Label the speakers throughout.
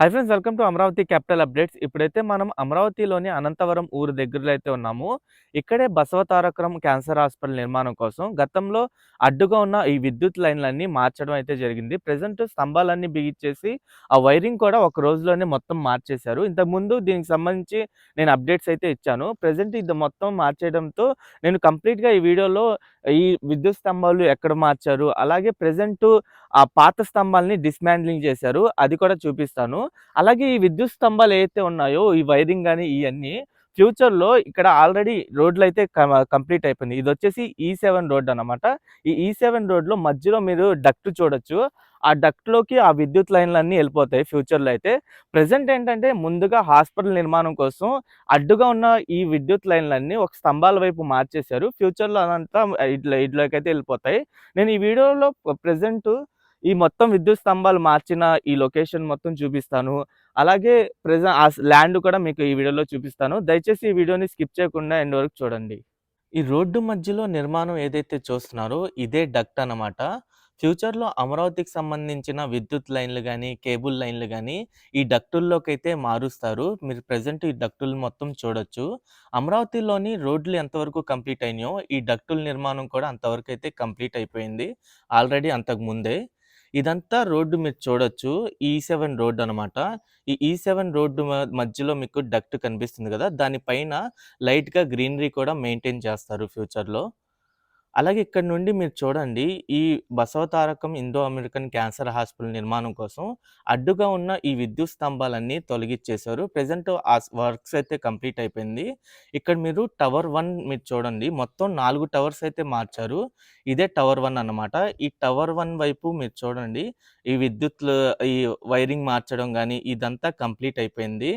Speaker 1: Hi friends welcome to Amaravati capital updates ఇప్పుడైతే మనం అమరావతిలోని అనంతవరం ఊరు దగ్గరలో అయితే ఉన్నాము. ఇక్కడే బసవతారకరం క్యాన్సర్ హాస్పిటల్ నిర్మాణం కోసం గతంలో అడ్డుగా ఉన్న ఈ విద్యుత్ లైన్లన్నీ మార్చడం అయితే జరిగింది. ప్రజెంట్ స్తంభాలన్నీ బిగిచ్చేసి ఆ వైరింగ్ కూడా ఒక రోజులోనే మొత్తం మార్చేశారు. ఇంతకుముందు దీనికి సంబంధించి నేను అప్డేట్స్ అయితే ఇచ్చాను. ప్రజెంట్ ఇది మొత్తం మార్చేయడంతో నేను కంప్లీట్గా ఈ వీడియోలో ఈ విద్యుత్ స్తంభాలు ఎక్కడ మార్చారు? అలాగే ప్రజెంట్ ఆ పాత స్తంభాలని డిస్మాండ్లింగ్ చేశారు. అది కూడా చూపిస్తాను. అలాగే ఈ విద్యుత్ స్తంభాలు ఏవైతే ఉన్నాయో ఈ వైరింగ్ కానీ ఇవన్నీ ఫ్యూచర్లో ఇక్కడ ఆల్రెడీ రోడ్లు అయితే కంప్లీట్ అయిపోయింది ఇది వచ్చేసి e ఈ e సెవెన్ రోడ్ అనమాట ఈ ఈ సెవెన్ రోడ్లో మధ్యలో మీరు డక్ట్ చూడొచ్చు. ఆ డక్ట్లోకి ఆ విద్యుత్ లైన్లు అన్నీ వెళ్ళిపోతాయి ఫ్యూచర్లో అయితే. ప్రజెంట్ ఏంటంటే ముందుగా హాస్పిటల్ నిర్మాణం కోసం అడ్డుగా ఉన్న ఈ విద్యుత్ లైన్లన్నీ ఒక స్తంభాల వైపు మార్చేశారు. ఫ్యూచర్లో అదంతా ఇట్లా ఇట్లోకి అయితే వెళ్ళిపోతాయి. నేను ఈ వీడియోలో ప్రజెంట్ ఈ మొత్తం విద్యుత్ స్తంభాలు మార్చిన ఈ లొకేషన్ మొత్తం చూపిస్తాను. అలాగే ప్రజెంట్ ఆ ల్యాండ్ కూడా మీకు ఈ వీడియోలో చూపిస్తాను. దయచేసి ఈ వీడియోని స్కిప్ చేయకుండా ఎండ్ వరకు చూడండి. ఈ రోడ్డు మధ్యలో నిర్మాణం ఏదైతే చూస్తున్నారో ఇదే డక్ట్ అన్నమాట. ఫ్యూచర్లో అమరావతికి సంబంధించిన విద్యుత్ లైన్లు కానీ కేబుల్ లైన్లు కానీ ఈ డక్టుల్లోకి అయితే మారుస్తారు. మీరు ప్రజెంట్ ఈ డక్టులు మొత్తం చూడొచ్చు. అమరావతిలోని రోడ్లు ఎంతవరకు కంప్లీట్ అయినాయో ఈ డక్టుల నిర్మాణం కూడా అంతవరకు అయితే కంప్లీట్ అయిపోయింది. ఆల్రెడీ అంతకు ముందే. ఇదంతా రోడ్డు మీరు చూడొచ్చు. E ఈ సెవెన్ రోడ్డు అనమాట ఈ ఈ సెవెన్ రోడ్డు మ- మధ్యలో మీకు డక్ట్ కనిపిస్తుంది కదా దానిపైన లైట్గా గ్రీనరీ కూడా మెయింటైన్ చేస్తారు ఫ్యూచర్లో. అలాగే ఇక్కడ నుండి మీరు చూడండి ఈ Basavatarakam Indo American cancer hospital నిర్మాణం కోసం అడ్డుగా ఉన్న ఈ విద్యుత్ స్తంభాలన్నీ తొలగిచ్చేశారు. ప్రజెంట్ ఆ వర్క్స్ అయితే కంప్లీట్ అయిపోయింది. ఇక్కడ మీరు టవర్ వన్ మీరు చూడండి మొత్తం నాలుగు టవర్స్ అయితే మార్చారు. ఇదే టవర్ వన్ అన్నమాట. ఈ టవర్ వన్ వైపు మీరు చూడండి ఈ విద్యుత్ ఈ వైరింగ్ మార్చడం కానీ ఇదంతా కంప్లీట్ అయిపోయింది.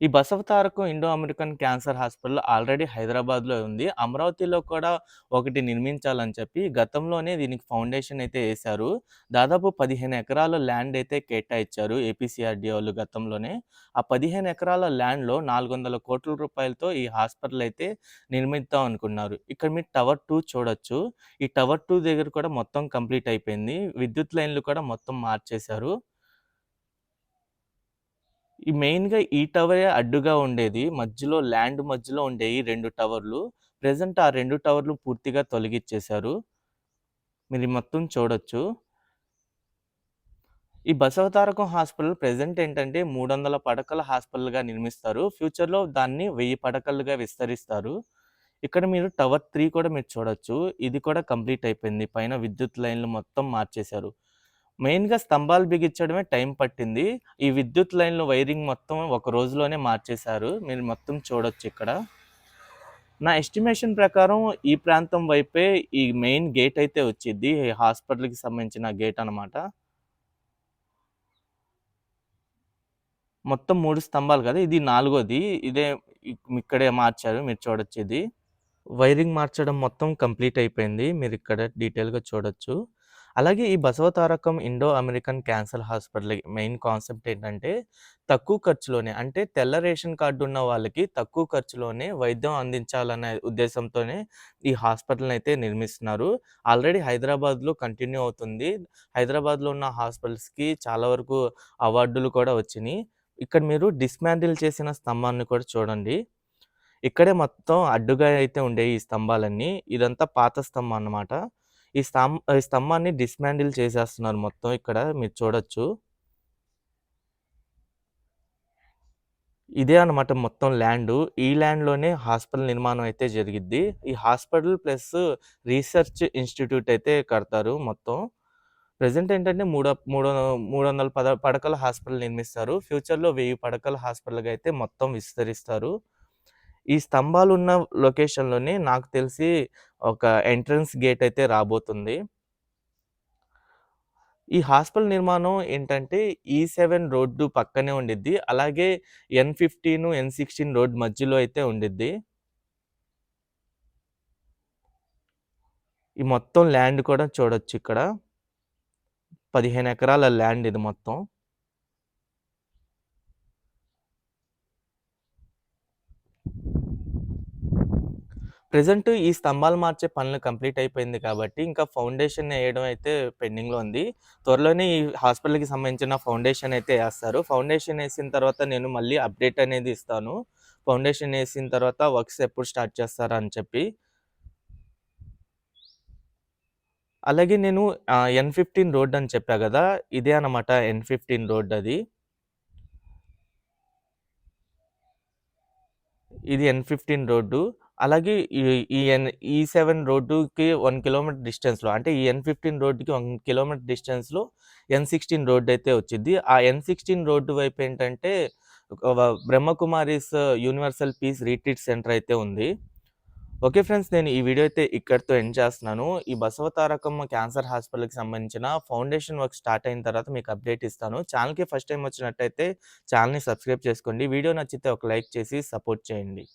Speaker 1: ఈ Basavatarakam Indo American cancer hospital already హైదరాబాద్లో ఉంది. అమరావతిలో కూడా ఒకటి నిర్మించాలని చెప్పి గతంలోనే దీనికి ఫౌండేషన్ అయితే వేశారు. దాదాపు పదిహేను ఎకరాల ల్యాండ్ అయితే కేటాయించారు ఏపీసీఆర్డీ వాళ్ళు గతంలోనే. ఆ పదిహేను ఎకరాల ల్యాండ్లో నాలుగు వందల కోట్ల రూపాయలతో ఈ హాస్పిటల్ అయితే నిర్మిద్దాం అనుకున్నారు. ఇక్కడ మీరు టవర్ టూ చూడొచ్చు. ఈ టవర్ టూ దగ్గర కూడా మొత్తం కంప్లీట్ అయిపోయింది. విద్యుత్ లైన్లు కూడా మొత్తం మార్చేశారు. ఈ మెయిన్‌గా ఈ టవరే అడ్డుగా ఉండేది. మధ్యలో ల్యాండ్ మధ్యలో ఉండేవి రెండు టవర్లు. ప్రజెంట్ ఆ రెండు టవర్లు పూర్తిగా తొలగిచ్చేశారు. మీరు మొత్తం చూడొచ్చు. ఈ బసవతారకం హాస్పిటల్ ప్రెజెంట్ ఏంటంటే 300 పడకల హాస్పిటల్‌గా నిర్మిస్తారు. ఫ్యూచర్‌లో దాన్ని వెయ్యి పడకలుగా విస్తరిస్తారు. ఇక్కడ మీరు టవర్ త్రీ కూడా మీరు చూడొచ్చు. ఇది కూడా కంప్లీట్ అయిపోయింది. పైన విద్యుత్ లైన్‌లు మొత్తం మార్చేశారు. మెయిన్‌గా స్తంభాలు బిగించడమే టైం పట్టింది. ఈ విద్యుత్ లైన్‌లు వైరింగ్ మొత్తం ఒక రోజులోనే మార్చేశారు. మీరు మొత్తం చూడొచ్చు ఇక్కడ. నా ఎస్టిమేషన్ ప్రకారం ఈ ప్రాంతం వైపే ఈ మెయిన్ గేట్ అయితే వచ్చింది ఈ హాస్పిటల్‌కి సంబంధించిన గేట్ అనమాట. మొత్తం మూడు స్తంభాలు కదా! ఇది నాలుగోది. ఇదే ఇక్కడే మార్చారు. మీరు చూడొచ్చు ఇది. వైరింగ్ మార్చడం మొత్తం కంప్లీట్ అయిపోయింది. మీరు ఇక్కడ డీటెయిల్‌గా చూడొచ్చు. అలాగే ఈ Basavatarakam Indo American cancer hospital main concept ఏంటంటే తక్కువ ఖర్చులోనే అంటే తెల్ల రేషన్ కార్డు ఉన్న వాళ్ళకి తక్కువ ఖర్చులోనే వైద్యం అందించాలనే ఉద్దేశంతోనే ఈ హాస్పిటల్‌ని అయితే నిర్మిస్తున్నారు. ఆల్రెడీ హైదరాబాద్‌లో కంటిన్యూ అవుతుంది. హైదరాబాద్‌లో ఉన్న హాస్పిటల్స్‌కి చాలా వరకు అవార్డులు కూడా వచ్చినాయి ఇక్కడ మీరు డిస్మాండిల్ చేసిన స్తంభాన్ని కూడా చూడండి. ఇక్కడే మొత్తం అడ్డుగా అయితే ఉండే ఈ స్తంభాలన్నీ. ఇదంతా పాత స్తంభం అన్నమాట. ఈ స్తం ఈ స్తంభాన్ని డిస్మాండిల్ చేసేస్తున్నారు మొత్తం ఇక్కడ మీరు చూడొచ్చు. ఇదే అన్నమాట మొత్తం ల్యాండు. ఈ ల్యాండ్‌లోనే హాస్పిటల్ నిర్మాణం అయితే జరిగిద్ది. ఈ హాస్పిటల్ ప్లస్ రీసెర్చ్ ఇన్‌స్టిట్యూట్ అయితే కడతారు మొత్తం. ప్రెజెంట్ ఏంటంటే మూడ మూడు మూడు వందల పద పడకల హాస్పిటల్ నిర్మిస్తారు. ఫ్యూచర్‌లో వెయ్యి పడకల హాస్పిటల్‌గా అయితే మొత్తం విస్తరిస్తారు. ఈ స్తంభాలు ఉన్న లొకేషన్‌లోనే నాకు తెలిసి ఒక ఎంట్రన్స్ గేట్ అయితే రాబోతుంది. ఈ హాస్పిటల్ నిర్మాణం ఏంటంటే e ఈ సెవెన్ రోడ్డు పక్కనే ఉండిద్ది. అలాగే ఎన్15, ఎన్16 రోడ్ మధ్యలో అయితే ఉండిద్ది. ఈ మొత్తం ల్యాండ్ కూడా చూడొచ్చు ఇక్కడ. 15 ఎకరాల ల్యాండ్ ఇది మొత్తం. ప్రజెంట్ ఈ స్తంభాలు మార్చే పనులు కంప్లీట్ అయిపోయింది కాబట్టి, ఇంకా ఫౌండేషన్ వేయడం అయితే పెండింగ్‌లో ఉంది. త్వరలోనే ఈ హాస్పిటల్‌కి సంబంధించిన ఫౌండేషన్ అయితే వేస్తారు ఫౌండేషన్ వేసిన తర్వాత నేను మళ్ళీ అప్డేట్ అనేది ఇస్తాను. ఫౌండేషన్ వేసిన తర్వాత వర్క్స్ ఎప్పుడు స్టార్ట్ చేస్తారా అని చెప్పి. అలాగే నేను ఎన్-15 రోడ్ అని చెప్పా కదా ఇదే అనమాట ఎన్-15 రోడ్ అది. ఇది ఎన్-15 రోడ్డు. అలాగే ఈ ఎన్ ఈ సెవెన్ రోడ్డుకి వన్ కిలోమీటర్ డిస్టెన్స్‌లో అంటే ఈ ఎన్-15 రోడ్డుకి వన్ కిలోమీటర్ డిస్టెన్స్‌లో ఎన్ సిక్స్టీన్ రోడ్డు అయితే వచ్చిద్ది. ఆ ఎన్-16 రోడ్డు వైపు ఏంటంటే Brahma Kumaris universal peace retreat centre అయితే ఉంది. ఓకే ఫ్రెండ్స్ నేను ఈ వీడియో అయితే ఇక్కడితో ఎండ్ చేస్తున్నాను. ఈ బసవతారకమ్మ క్యాన్సర్ హాస్పిటల్‌కి సంబంధించిన ఫౌండేషన్ వర్క్ స్టార్ట్ అయిన తర్వాత మీకు అప్డేట్ ఇస్తాను. ఛానల్కి ఫస్ట్ టైం వచ్చినట్టయితే ఛానల్ని సబ్స్క్రైబ్ చేసుకోండి. వీడియో నచ్చితే ఒక లైక్ చేసి సపోర్ట్ చేయండి.